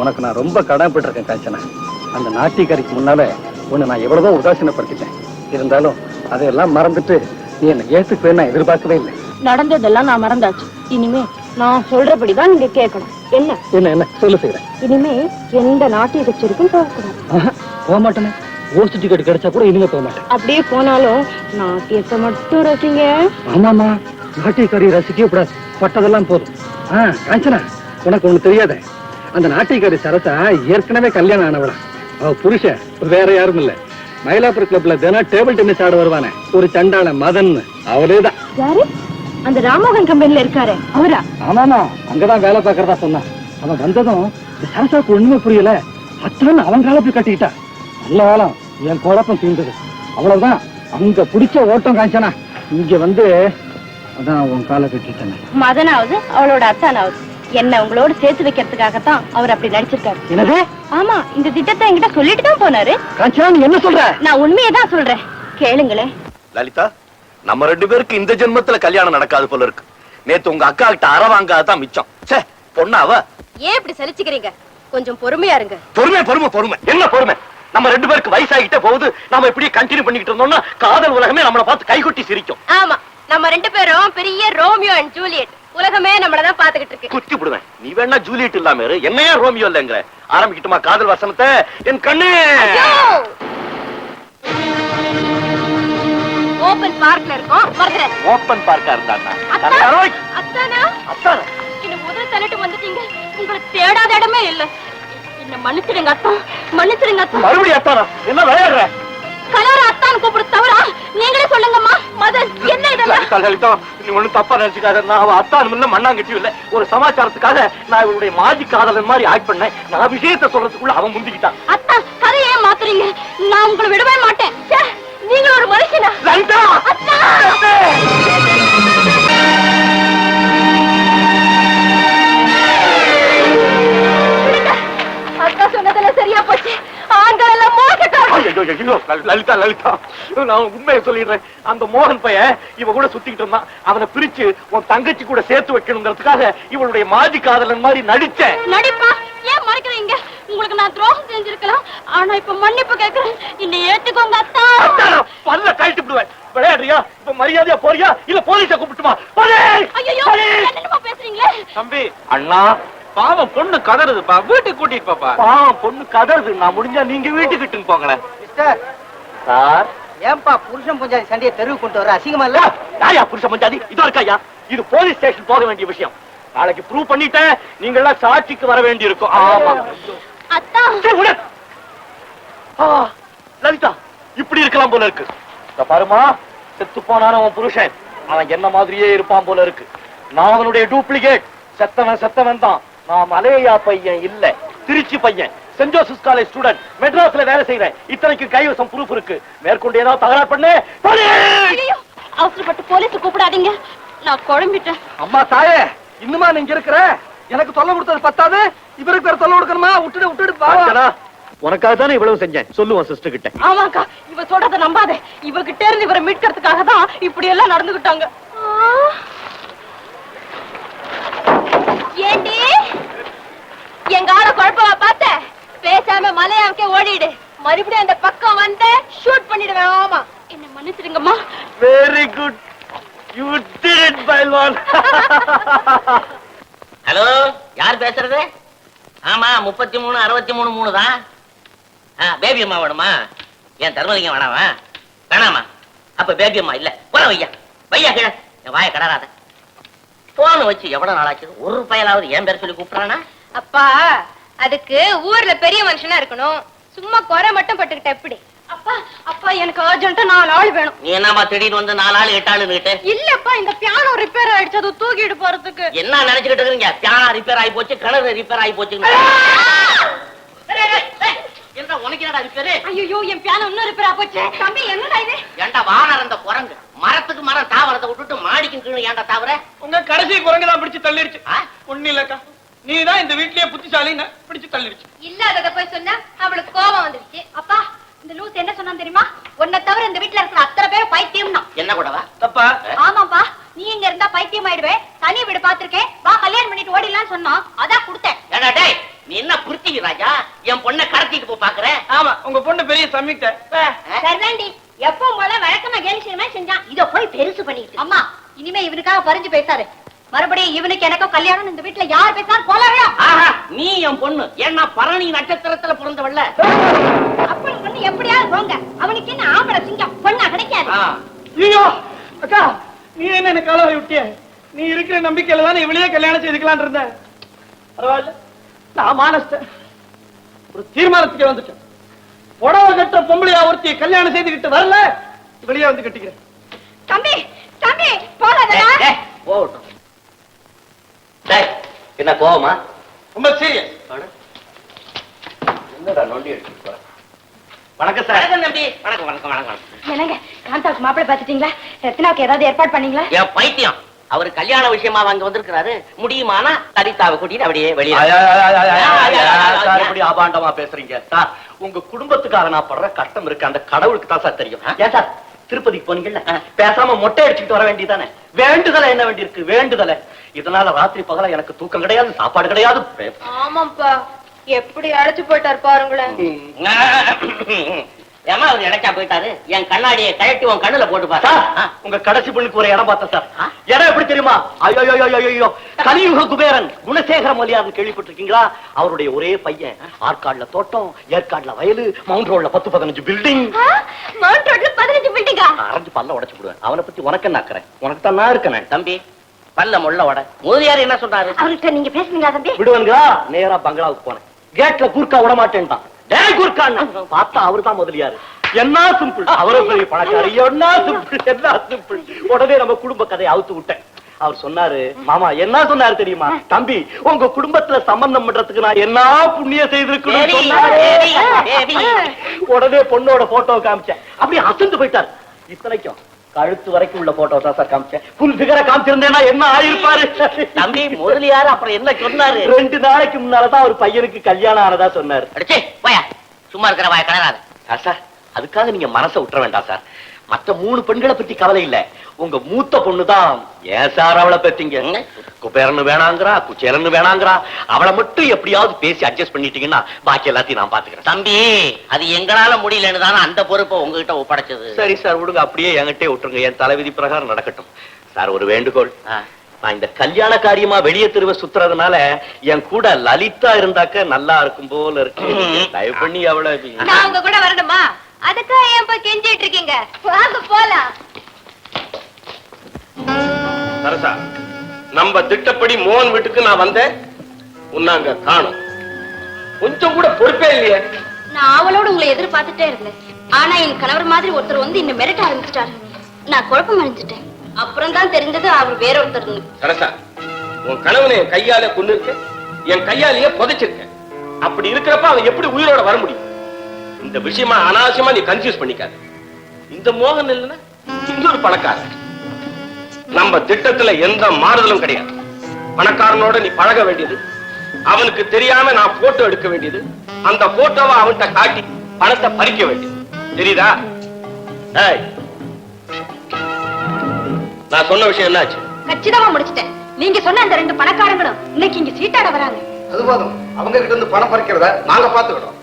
உனக்கு நான் ரொம்ப கடமைப்பட்டிருக்கேன் காஞ்சனா. அந்த நாட்டியக்காரிக்கு முன்னால உன்னை நான் எவ்வளவோ உதாசீனப்படுத்திட்டேன். இருந்தாலும் அதையெல்லாம் மறந்துட்டு நீ என்னை ஏத்துக்குவேன்னு நான் எதிர்பார்க்கவே இல்லை. நடந்ததெல்லாம் நான் மறந்தாச்சு. இனிமே நான் சொல்றபடிதான் நீங்க கேட்கணும். என்ன? என்ன என்ன? சொல்லு செய்யறேன் இனிமே எந்த நாட்டிய கச்சேரிக்கும் போகக்கூடாது. போக மாட்டேனே ஓஸ்ட் டிக்கெட் கிடைச்சா கூட இனிமே போக மாட்டேன் அப்படியே போனாலும் நாட்டியத்தை மட்டும் ரசிங்க. ஆமாமா நாட்டியக்காரி ரசிக்க கூடாது. பட்டதெல்லாம் போதும். ஆ காஞ்சனா உனக்கு ஒண்ணு தெரியாதே. அந்த நாட்டியக்காரி சரசா ஏற்கனவே கல்யாணம் ஆனவளா. அவ புருஷன் வேற யாரும் இல்ல. மயிலாப்பூர் கிளப்ல தினம் டேபிள் டென்னிஸ் ஆட வருவானே. ஒரு சண்டாள மதன் அவரேதான் யாரு? அந்த ராமோகன் கம்பெனில இருக்காரு. அவரா? ஆமாமா. அங்கதான் வேலை பார்க்கறதா சொன்னான் அவன் வந்ததும் சரசாக்கு ஒண்ணுமே புரியல. அத்தான் அவன் காலத்துல கட்டிக்கிட்டா. நல்ல காலம் என் குழப்பம் தீர்ந்தது. அவ்வளவுதான். அங்க பிடிச்ச ஓட்டம் காஞ்சனா இங்க வந்து அதான் உன் காலை கட்டிட்டேன் மதனாவது அவளோட அத்தானாவது. என்ன உங்களோட சேர்த்து வைக்கிறதுக்காகத்தான் அவர் அப்படி நடிச்சிருக்காரு. என்னது? ஆமா இந்த திட்டத்தை என்கிட்ட சொல்லிட்டு தான் போனாரு. காஞ்சனா நீ என்ன சொல்ற? நான் உண்மையை தான் சொல்றேன். கேளுங்களேன் லலிதா நம்ம ரெண்டு பேருக்கு இந்த ஜென்மத்துல கல்யாணம் நடக்காது போல இருக்கு. நேத்து உங்க அக்கா கிட்ட அற வாங்காதான் மிச்சம். ச்சே பொண்ணாவ? ஏன் இப்படி சலிச்சுக்கிறீங்க? கொஞ்சம் பொறுமையா இருங்க. பொறுமை பொறுமை பொறுமை. என்ன பொறுமை? நம்ம ரெண்டு பேருக்கு வயசாகிட்டே போகுது. நாம இப்படியே கண்டினியூ பண்ணிக்கிட்டு இருந்தோம்னா காதல் உலகமே நம்மளை பார்த்து கைகொட்டி சிரிக்கும். ஆமா நம்ம ரெண்டு பேரும் பெரிய ரோமியோ அண்ட் ஜூலியட். உலகமே நம்மள தான் பாத்துக்கிட்டு இருக்கு. குத்தி விடுவேன். நீ வேணா ஜூலியட் இல்லாம இரு. என்னையா ரோமியோ இல்லைங்கிற? ஆரம்பிக்கட்டுமா காதல் வசனத்தை? என் கண்ணு! ஓபன் பார்க்ல இருக்கோம். மறந்துடாத ஓப்பன் பார்க்கா இருந்தா அத்தானா? என்ன முதல் தள்ளிட்டு வந்துட்டீங்க. உங்களை தேடாத இடமே இல்ல. என்ன மன்னிச்சிடுங்க அத்தா. மன்னிச்சிடுங்க அத்தா. மறுபடியும் அத்தானா? என்ன விளையாடுற? கலர அத்தான் கூப்பிடு தவிர நீங்களே சொல்லுங்கம்மா. மதன் என்ன இதெல்லாம்? லலிதா நீ ஒண்ணும் தப்பா நினைச்சுக்காத. நான் அவ அத்தானும் இல்ல மண்ணாங்கட்டியும் இல்ல. ஒரு சமாச்சாரத்துக்காக நான் இவளுடைய மாஜி காதலன் மாதிரி ஆக்ட் பண்ணேன். நான் விஷயத்தை சொல்றதுக்குள்ள அவன் முந்திக்கிட்டான். அத்தா கதையை ஏன் மாத்துறீங்க? நான் உங்களை விடவே மாட்டேன். நீங்க ஒரு மனுஷனா? லலிதா. அக்கா சொன்னதுல சரியா போச்சு. ஆண்கள் எல்லாம் மோசக்காரங்க. லலிதா லலிதா. நான் உண்மையை சொல்லிடுறேன். அந்த மோகன் பையன் இவ கூட சுத்திக்கிட்டு இருந்தான். அவனை பிரிச்சு உன் தங்கச்சி கூட சேர்த்து வைக்கணுங்கிறதுக்காக இவளுடைய மாஜி காதலன் மாதிரி நடிச்சேன். நடிப்பா? ஏன் மறைக்கிறீங்க? உங்களுக்கு நான் துரோகம் செஞ்சிருக்கலாம். ஆனா இப்ப மன்னிப்பு கேக்குறேன். என்னை ஏத்துக்கோங்க அத்தா. பல்ல கழட்டி விடுவேன். விளையாடுறியா? இப்ப மரியாதையா போறியா? இல்ல போலீஸ கூப்பிட்டுமா? பேசுறீங்களே? தம்பி அண்ணா பாவம் பொண்ணு கதறுதுப்பா வீட்டுக்கு கூட்டிட்டு பாப்பா. பாவம் பொண்ணு கதறுது நான் முடிஞ்சா நீங்க வீட்டுக்கிட்டு போங்களேன். Mister sir. ஏன்பா புருஷன் பஞ்சாதி சண்டையை தெருவு கொண்டு வர அசிங்கமா இல்ல? யாயா புருஷ பஞ்சாதி இதோ இருக்காயா இது போலீஸ் ஸ்டேஷன் போக வேண்டிய விஷயம். நாளைக்கு ப்ரூவ் பண்ணிட்டேன் நீங்க எல்லாம் சாட்சிக்கு வர வேண்டி இருக்கும் ஆமா. அத்தா. சரி, விடு. ஆ, லலிதா இப்படி இருக்கலாம் போல இருக்கு. பாருமா செத்து போனான உன் புருஷன். அவன் என்ன மாதிரியே இருப்பான் போல இருக்கு. நான் அவனுடைய டூப்ளிகேட் செத்தவன் செத்தவன் தான் நான் மலையா பையன் இல்ல. திருச்சி பையன். சென்ட் ஜோசப் காலேஜ் ஸ்டூடெண்ட் மெட்ராஸ்ல வேலை செய்றேன். இத்தனைக்கு கைவசம் ப்ரூஃப் இருக்கு. மேற்கொண்டு ஏதாவது தகராறு பண்ணு. அவசரப்பட்டு போலீஸ் கூப்பிடாதீங்க. நான் குழம்பிட்டேன். அம்மா தாயே இன்னுமா நீங்க இருக்கிற? எனக்கு தொல்லை கொடுத்தது பத்தாது. இவருக்கு பேர் தொல்லை கொடுக்கணுமா? விட்டுடு விட்டுடு உனக்காக தானே இவ்வளவு செஞ்சேன். சொல்லுவான் சிஸ்டர் கிட்ட. ஆமாக்கா இவ சொல்றத நம்பாத. இவகிட்ட இருந்து இவரை மீட்கிறதுக்காக தான் இப்படி எல்லாம் நடந்துகிட்டாங்க ஏண்டி? எங்க ஆள குழப்பமா பார்த்த? பேசாம மலையாமக்கே ஓடிடு. மறுபடியும் அந்த பக்கம் வந்த ஷூட் பண்ணிடுவேன் ஆமா. என்ன மன்னிச்சிடுங்கம்மா. Very good you did it Bayilvan hello யார் பேசுறது? ஆமா முப்பத்தி மூணு அறுபத்தி மூணு மூணு தான் பேபி அம்மா வேணுமா? ஏன் தர்மலிங்கம் வேணாமா வேணாமா? அப்ப பேபி அம்மா இல்ல. போல வையா. வையா கீழ. என் வாய கடறாத. போன் வச்சு எவ்வளவு நாளாச்சு? ஒரு பயலாவது என் பேர் சொல்லி கூப்பிடுறானா? அப்பா அதுக்கு ஊர்ல பெரிய மனுஷனா இருக்கணும். சும்மா குறை மட்டும் பட்டுக்கிட்ட எப்படி? அப்பா அப்பா எனக்கு அர்ஜென்ட்டா நாலு ஆள் வேணும். நீ என்னம்மா திடீர்னு வந்து நாலு ஆள் எட்டு ஆளு நீட்டு இல்லப்பா இந்த பியானோ ரிப்பேர் ஆயிடுச்சு அது தூக்கிட்டு போறதுக்கு. என்ன நினைச்சுக்கிட்டு இருக்கீங்க? பியானா ரிப்பேர் ஆகி போச்சு கிணறு ரிப்பேர் ஆகி போச்சு என்ன உனக்கு என்னடா ரிப்பேரு ஐயோ என் பியானோ இன்னும் ரிப்பேர் ஆச்சு தம்பி என்னடா இது? ஏன்டா வானர் அந்த குரங்கு? மரத்துக்கு மரம் தாவரத்தை விட்டுட்டு மாடிக்கும் கீழே ஏன்டா தாவர உங்க கடைசி குரங்கு தான் பிடிச்சு தள்ளிடுச்சு? ஒண்ணு இல்லக்கா. நீதான் இந்த வீட்லயே புத்திசாலின்னு பிடிச்சு தள்ளிடுச்சு. இல்லாதத போய் சொன்னா அவளுக்கு கோபம் வந்துருச்சு. அப்பா இந்த லூஸ் என்ன சொன்னா தெரியுமா? உன்னை தவிர இந்த வீட்டுல இருக்கிற அத்தனை பேர் பைத்தியம்னா என்ன கூடவா? தப்பா? ஆமாப்பா நீ இங்க இருந்தா பைத்தியம் ஆயிடுவே. தனி வீடு பாத்திருக்கேன் வா கல்யாணம் பண்ணிட்டு ஓடிடலாம்னு சொன்னோம் அதான் கொடுத்தேன். டேய் நீ என்ன புரித்தி குட்டி ராஜா? என் பொண்ணை கடத்திட்டு போ பாக்குற? ஆமா உங்க பொண்ணு பெரிய சம்யுக்த சரிதாண்டி எப்போ போல வழக்கமா கேலி செய்யமா செஞ்சான். இத போய் பெருசு பண்ணிட்டு அம்மா இனிமே இவனுக்காக பறிஞ்சு பேசாரு மறுபடியும் இவனுக்கு எனக்கும் கல்யாணம் இந்த வீட்டுல யார் பேசினாலும் ஆஹா நீ என் பொண்ணு. ஏன்னா பரணி நட்சத்திரத்துல பிறந்தவள்ல. அப்படி பொண்ணு எப்படியாவது போங்க. அவனுக்கு என்ன ஆம்பளை சிங்கம் பொண்ணா கிடைக்காது. ஐயோ அக்கா நீ என்ன என்ன காலம் விட்டிய? நீ இருக்கிற நம்பிக்கையில தான் இவளையே கல்யாணம் செய்துக்கலாம்னு இருந்தேன் பரவாயில்ல நான் மானஸ்த ஒரு தீர்மானத்துக்கு வந்துட்டேன். புடவை கட்ட பொம்பளையா ஒருத்திய கல்யாணம் செய்துக்கிட்டு வரல இவளையே வந்து கட்டிக்கிறேன். தம்பி தம்பி டேய், போகட்டும். என்ன கோவமா? ரொம்ப சீரியஸ் என்னடா நொண்டி? வணக்கம் சார். வணக்கம் தம்பி. வணக்கம் வணக்கம் வணக்கம். என்னங்க காந்தாவுக்கு மாப்பிள்ளை பாத்துட்டீங்களா ரத்னாவுக்கு ஏதாவது ஏற்பாடு பண்ணீங்களா? என் பைத்தியம். அவர் கல்யாண விஷயமா அங்க வந்திருக்கிறாரு. முடியுமானா லலிதாவை கூட்டிட்டு அப்படியே வெளியே அபாண்டமா பேசுறீங்க. சார் உங்க குடும்பத்துக்காக நான் படுற கஷ்டம் இருக்கு. அந்த கடவுளுக்கு தான் சார் தெரியும். ஏன் சார் திருப்பதிக்கு போனீங்கல்ல? பேசாம மொட்டை அடிச்சுட்டு வர வேண்டியதானே வேண்டுதலை என்ன வேண்டியிருக்கு? வேண்டுதலை. இதனால ராத்திரி பகல எனக்கு தூக்கம் கிடையாது சாப்பாடு கிடையாது. ஆமாப்பா எப்படி அழைச்சு போயிட்டாரு பாருங்களேன். ஏமா அவர் இடைச்சா போயிட்டாரு? என் கண்ணாடியை கழட்டி உன் கண்ணுல போட்டு சார் பாரு உங்க கடைசி பொண்ணுக்கு ஒரு இடம் பார்த்தேன் சார். இடம் எப்படி தெரியுமா? ஐயோ ஐயோ ஐயோ கலியுக குபேரன் குணசேகர மொழியார் கேள்விப்பட்டிருக்கீங்களா? அவருடைய ஒரே பையன். ஆற்காடுல தோட்டம் ஏற்காடுல வயலு மவுண்ட் ரோட்ல பத்து பதினஞ்சு பில்டிங் மவுண்ட் ரோட்ல பதினஞ்சு பில்டிங்கா அரைஞ்சு பல்ல உடைச்சு விடுவேன் அவனை பத்தி உனக்கு அக்கறை? உனக்கு தான் நான் இருக்கேன். தம்பி பல்ல முள்ள உட முதலியார் என்ன சொல்றாரு அவர்கிட்ட நீங்க பேசுனீங்களா தம்பி? விடுவானுங்களா நேரா பங்களாவுக்கு போனேன். கேட்ல கூர்க்கா விட மாட்டேன்ட்டான். டேய் கூர்க்கான்னு பார்த்தா அவரு தான் முதலியாரு. என்ன சிம்பிள் அவரே பெரிய பணக்காரி. என்ன சிம்பிள் என்ன சிம்பிள் உடனே நம்ம குடும்ப கதையை அவுத்து விட்டேன். அவர் சொன்னாரு மாமா என்ன சொன்னாரு தெரியுமா? தம்பி உங்க குடும்பத்துல சம்பந்தம் பண்றதுக்கு நான் என்ன புண்ணியம் செய்திருக்கணும்? சொன்னாரு. உடனே பொண்ணோட போட்டோ காமிச்சேன். அப்படியே அசந்து போயிட்டார். இத்தனைக்கும் கழுத்து வரைக்கும் உள்ள போட்டோ தான் சார் காமிச்சேன். புல் ஃபிகரை காமிச்சிருந்தேன்னா என்ன ஆயிருப்பாரு? தம்பி முதலியார் அப்புறம் என்ன சொன்னாரு? ரெண்டு நாளைக்கு முன்னாலதான் ஒரு பையனுக்கு கல்யாணம் ஆனதா சொன்னாரு. அடிச்சே போயா. சும்மா இருக்கிற வாய கலராத. சார் சார் அதுக்காக நீங்க மனசை விட்டுற வேண்டாம் சார். மத்த மூணு பெண்களை பத்தி கவலை இல்ல. உங்க மூத்த பொண்ணுதான். ஏன் சார் அவளை பத்திங்க? குபேரன்னு வேணாங்கிறா குச்சேரன்னு வேணாங்கிறா. அவளை மட்டும் எப்படியாவது பேசி அட்ஜஸ்ட் பண்ணிட்டீங்கன்னா பாக்கி எல்லாத்தையும் நான் பாத்துக்கிறேன். தம்பி அது எங்களால முடியலன்னு தானே அந்த பொறுப்பை உங்ககிட்ட ஒப்படைச்சது? சரி சார் விடுங்க. அப்படியே என்கிட்டே விட்டுருங்க. என் தலைவிதி பிரகாரம் நடக்கட்டும். சார் ஒரு வேண்டுகோள். நான் இந்த கல்யாண காரியமா வெளியே திரும்ப சுத்துறதுனால என் கூட லலிதா இருந்தாக்க நல்லா இருக்கும் போல இருக்கு. தயவு பண்ணி அவளை நான் உங்க கூட வரணுமா? அதுக்காக ஏன் போய் கெஞ்சிட்டு இருக்கீங்க? வாங்க போலாம். சரசா நம்ம திட்டப்படி மோகன் வீட்டுக்கு நான் வந்தேன். உன்னை அங்க காணும். கொஞ்சம் கூட பொறுப்பே இல்லையே. நான் அவளோட உங்களை எதிர்பார்த்துட்டே இருந்தேன். ஆனா என் கணவர் மாதிரி ஒருத்தர் வந்து என்ன மிரட்ட ஆரம்பிச்சிட்டாரு. நான் குழப்பம் அடைஞ்சிட்டேன். அப்புறம் தான் தெரிஞ்சது அவர் வேற ஒருத்தர் சரசா உன் கணவனை என் கையால கொண்டு இருக்க என் கையாலேயே புதைச்சிருக்க. அப்படி இருக்கிறப்ப அவன் எப்படி உயிரோட வர முடியும்? இந்த விஷயமா அனாவசியமா நீ கன்ஃபியூஸ் பண்ணிக்காத. இந்த மோகன் இல்லைன்னா இன்னொரு பணக்காரன். நம்ம திட்டத்துல எந்த மாறுதலும் கிடையாது. பணக்காரனோட நீ பழக வேண்டியது. அவனுக்கு தெரியாம நான் போட்டோ எடுக்க வேண்டியது. அந்த போட்டோவை அவன்கிட்ட காட்டி பணத்தை பறிக்க வேண்டியது. தெரியுதா? நான் சொன்ன விஷயம் என்னாச்சு? கச்சிதமா முடிச்சிட்டேன். நீங்க சொன்ன அந்த ரெண்டு பணக்காரங்களும் இன்னைக்கு இங்க சீட்டாட வராங்க. அது போதும். அவங்க கிட்ட இருந்து பணம் பறிக்கிறத நாங்க பாத்துக்கிட்டோம்